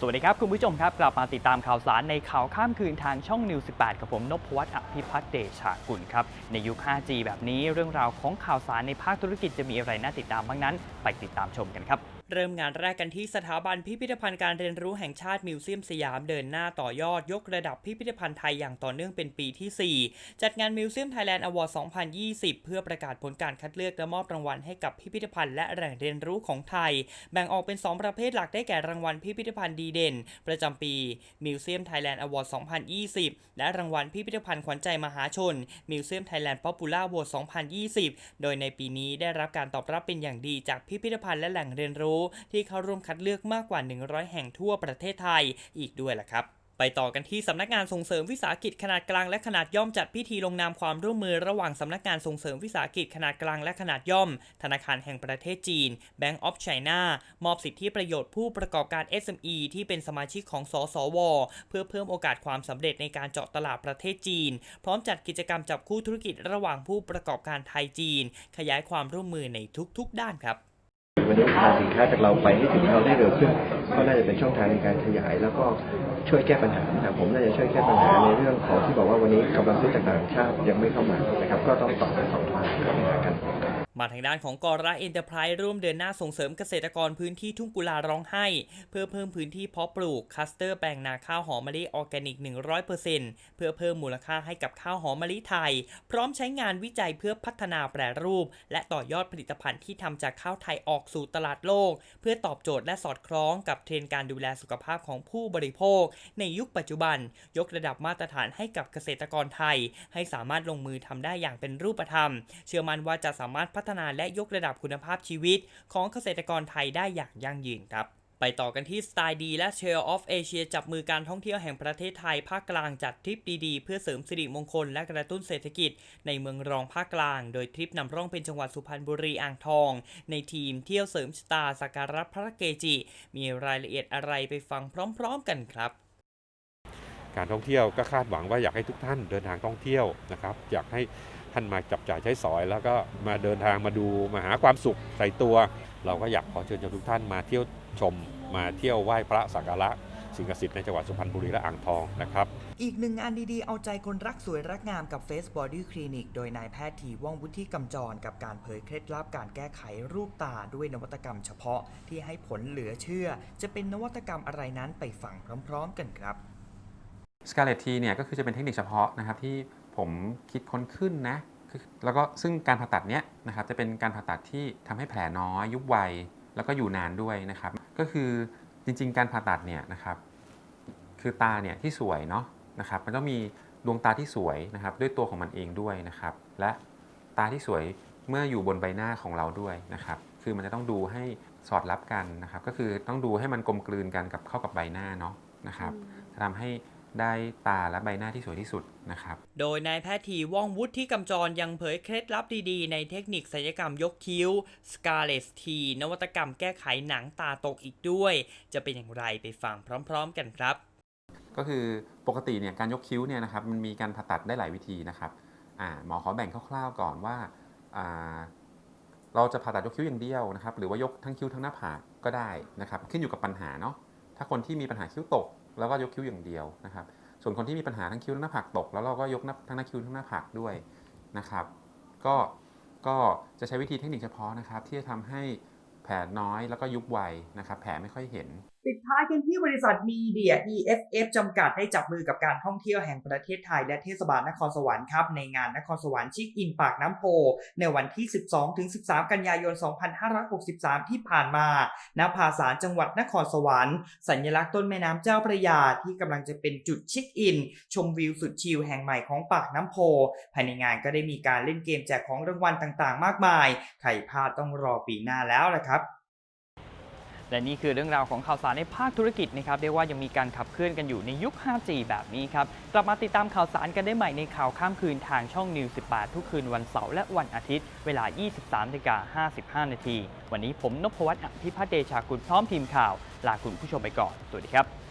สวัสดีครับ คุณผู้ชมครับ กลับมาติดตามข่าวสารในข่าวข้ามคืนทางช่องนิว 18 กับผมนพวัฒน์อภิพัฒน์เดชากุลครับ ในยุค 5G แบบนี้เรื่องราวของข่าวสารในภาคธุรกิจจะมีอะไรน่าติดตามบ้างนั้น ไปติดตามชมกันครับ เริ่มงานแรกกันที่สถาบันพิพิธภัณฑ์การเรียนรู้แห่งชาติมิวเซียมสยามเดินหน้าต่อยอดยกระดับพิพิธภัณฑ์ไทยอย่างต่อเนื่องเป็นปีที่ 4 จัดงานมิวเซียมไทยแลนด์อวอร์ด 2020 เพื่อประกาศผลการคัดเลือกและมอบรางวัลให้กับพิพิธภัณฑ์และแหล่งเรียนรู้ของไทย แบ่งออกเป็น 2 ประเภทหลักได้แก่รางวัลพิพิธภัณฑ์ดีเด่น ประจำปีมิวเซียมไทยแลนด์อวอร์ด 2020 และรางวัลพิพิธภัณฑ์ขวัญใจมหาชนมิวเซียมไทยแลนด์ป๊อปปูล่าโหวต2020 โดยในปีนี้ได้รับการตอบรับเป็นอย่างดีจากพิพิธภัณฑ์และแหล่งเรียนรู้ที่เข้าร่วมคัดเลือกมากกว่า 100 แห่งทั่วประเทศไทยอีกด้วยล่ะครับไปต่อกันที่สำนักงานส่งเสริมวิสาหกิจขนาดกลางและขนาดย่อมจัดพิธีลงนามความร่วมมือระหว่างสำนักงานส่งเสริมวิสาหกิจขนาดกลางและขนาดย่อม ธนาคารแห่งประเทศจีน Bank of China มอบสิทธิประโยชน์ผู้ประกอบการ SME ที่เป็นสมาชิกของสสว เพื่อเพิ่มโอกาสความสำเร็จในการเจาะตลาดประเทศจีน พร้อมจัดกิจกรรมจับคู่ธุรกิจระหว่างผู้ประกอบการไทยจีน ขยายความร่วมมือในทุกๆ ด้านครับ วันนี้พาสินค้าจากเราไปให้ถึงเขาได้เร็วขึ้น ก็น่าจะเป็นช่องทางในการขยาย แล้วก็ช่วยแก้ปัญหานะครับผมน่าจะช่วยแก้ปัญหาในเรื่องของที่บอกว่าวันนี้กำลังซื้อจากต่างชาติยังไม่เข้ามานะครับก็ต้องตอบทั้งสองทางเข้าหากัน มาทางด้านของกอร่าเอ็นเตอร์ไพรส์ร่วมเดินหน้าส่งเสริมเกษตรกรพื้นที่ทุ่งกุลาร้องไห้ เพื่อเพิ่มพื้นที่เพาะปลูกคัสเตอร์แปลงนาข้าวหอมมะลิออร์แกนิก 100%เพื่อเพิ่มมูลค่าให้กับข้าวหอมมะลิไทย พร้อมใช้งานวิจัยเพื่อพัฒนาแปรรูป และต่อยอดผลิตภัณฑ์ที่ทำจากข้าวไทยออกสู่ตลาดโลก เพื่อตอบโจทย์และสอดคล้องกับเทรนด์การดูแลสุขภาพของผู้บริโภค ในยุคปัจจุบัน ยกระดับมาตรฐานให้กับเกษตรกรไทย ให้สามารถลงมือทำได้อย่างเป็นรูปธรรม เชื่อมั่นว่าจะสามารถพัฒนาและยกระดับคุณภาพชีวิตของเกษตรกรไทยได้อย่างยั่งยืนครับไปต่อกันที่สไตล์ดีและ Share of Asia จับมือการท่องเที่ยวแห่งประเทศไทยภาคกลางจัดทริปดีๆ เพื่อเสริมสิริมงคลและกระตุ้นเศรษฐกิจ ในเมืองรองภาคกลาง โดยทริปนำร่องเป็นจังหวัดสุพรรณบุรีอ่างทอง ในทีมเที่ยวเสริมชะตาสักการะพระเกจิ มีรายละเอียดอะไรไปฟังพร้อมๆกันครับ การท่องเที่ยวก็คาดหวังว่าอยากให้ทุกท่านเดินทางท่องเที่ยวนะครับอยากให้ ท่านมาจับจ่ายใช้สอย แล้วก็มาเดินทางมาดูมาหาความสุขใส่ตัว เราก็อยากขอเชิญชวนทุกท่านมาเที่ยวชม มาเที่ยวไหว้พระสักการะสิ่งศักดิ์สิทธิ์ในจังหวัดสุพรรณบุรีและอ่างทองนะครับ อีกหนึ่งงานดีๆ เอาใจคนรักสวยรักงามกับ Face Body Clinic โดยนายแพทย์ทีว่องวุฒิกำจร กับการเผยเคล็ดลับการแก้ไขรูปตาด้วยนวัตกรรมเฉพาะที่ให้ผลเหลือเชื่อ จะเป็นนวัตกรรมอะไรนั้นไปฟังพร้อม ๆ กันครับสกาเลตทีเนี่ยก็คือจะเป็นเทคนิคเฉพาะนะครับที่ ผมคิดค้นขึ้นนะคือแล้วก็ซึ่งการผ่าตัดเนี้ยนะครับจะเป็นการผ่าตัดที่ทำให้แผลน้อยยุบไวแล้วก็อยู่นานด้วยนะครับ ก็คือจริง ๆ การผ่าตัดเนี่ยนะครับคือตาเนี่ยที่สวยเนาะนะครับมันก็มีดวงตาที่สวยนะครับด้วยตัวของมันเองด้วยนะครับ และตาที่สวยเมื่ออยู่บนใบหน้าของเราด้วยนะครับคือมันจะต้องดูให้สอดรับกันนะครับ ก็คือต้องดูให้มันกลมกลืนกันกับเข้ากับใบหน้าเนาะนะครับจะทำให้ ได้ตาและใบหน้าที่สวยที่สุดนะครับ โดยนายแพทย์ทีว่องวุฒิกำจรยังเผยเคล็ดลับดีๆ ในเทคนิคศัลยกรรมยกคิ้ว Scarlet T นวัตกรรมแก้ไขหนังตาตกอีกด้วย จะเป็นอย่างไรไปฟังพร้อม ๆ กันครับ ก็คือปกติเนี่ยการยกคิ้วเนี่ยนะครับมันมีการผ่าตัดได้หลายวิธีนะครับอ่าหมอขอแบ่งคร่าวๆก่อนว่าอ่าเราจะผ่าตัดยกคิ้วอย่างเดียวนะครับ หรือว่ายกทั้งคิ้วทั้งหน้าผากก็ได้นะครับ ขึ้นอยู่กับปัญหาเนาะถ้าคนที่มีปัญหาคิ้วตก แล้วก็ยกคิ้วอย่างเดียวนะครับ ส่วนคนที่มีปัญหาทั้งคิ้วและหน้าผากตก แล้วเราก็ยกทั้งหน้าคิ้วทั้งหน้าผากด้วยนะครับ ก็ก็จะใช้วิธีเทคนิคเฉพาะนะครับ ที่จะทำให้แผลน้อยแล้วก็ยุบไวนะครับ แผลไม่ค่อยเห็น ปิดท้ายกันที่บริษัทมีเดีย EFF จำกัดได้จับมือกับการท่องเที่ยวแห่งประเทศไทยและเทศบาลนครสวรรค์ครับ ในงานนครสวรรค์ชิคอินปากน้ำโพ ในวันที่ 12-13 กันยายน 2563 ที่ผ่านมา ณ ภาษาลจังหวัดนครสวรรค์ สัญลักษณ์ต้นแม่น้ำเจ้าพระยา ที่กำลังจะเป็นจุดช็คอิน ชมวิวสุดชิลแห่งใหม่ของปากน้ำโพ ภายในงานก็ได้มีการเล่นเกมแจกของรางวัลต่างๆ มากมาย ใครพลาดต้องรอปีหน้าแล้วละครับ และนี่คือเรื่องราวของข่าวสารในภาคธุรกิจนะครับเรียกว่ายังมีการขับเคลื่อนกันอยู่ในยุค 5G แบบนี้ครับ กลับมาติดตามข่าวสารกันได้ใหม่ในข่าวข้ามคืนทางช่องนิว18 ทุกคืนวันเสาร์และวันอาทิตย์ เวลา 23นาฬิกา55 นาที วันนี้ผมนพวัตน์อภิพัฒเดชาคุณพร้อมทีมข่าว ลาคุณผู้ชมไปก่อน สวัสดีครับ